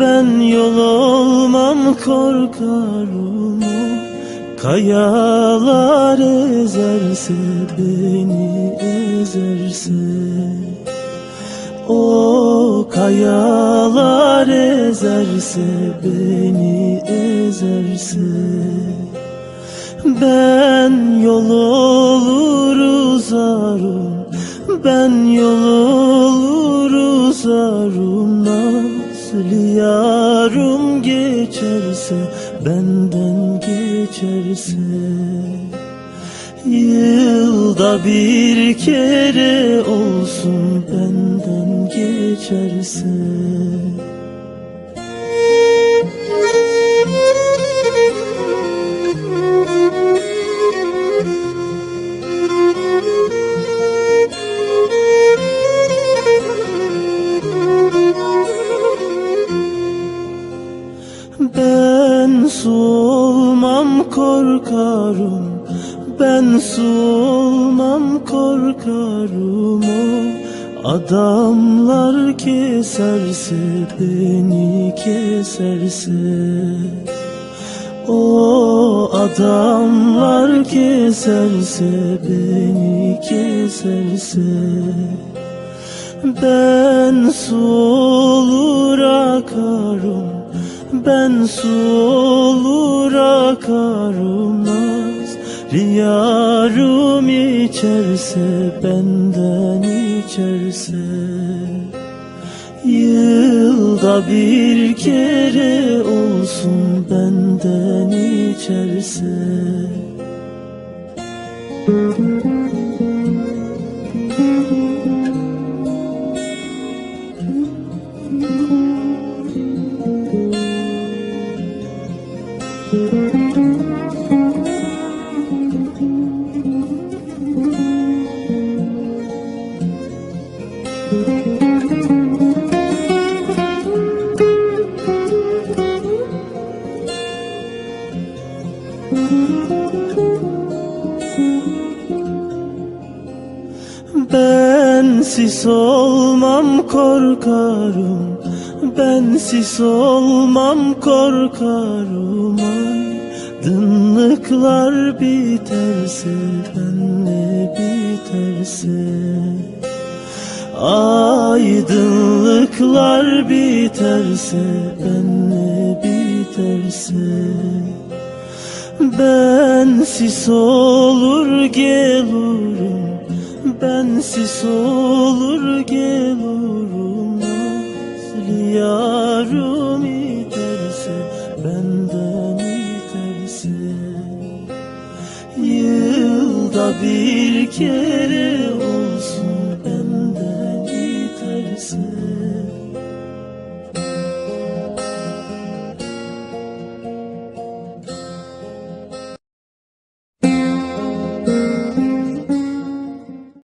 Ben yol olmam korkarım. Kayalar ezerse beni ezerse. O kayalar ezerse beni ezerse. Ben yol olur uzarım. Ben yol olur uzarım Nasıl yarım geçerse Benden geçerse. Yılda bir kere olsun benden geçerse Ben su olmam korkarım Ben su olmam korkarım. O Adamlar keserse beni keserse. O adamlar keserse beni keserse. Ben su olur akarım Ben su olur akarım Naz Riyarım içerse Benden içerse. Yılda bir kere olsun Benden içerse. Ben sis olmam korkarım Ben sis olmam korkarım. Aydınlıklar biterse benle biterse. Aydınlıklar biterse benle biterse. Ben sis olur gelirim Ben sis olur gelirim Nasıl yarım iterse Benden iterse. Yılda bir kere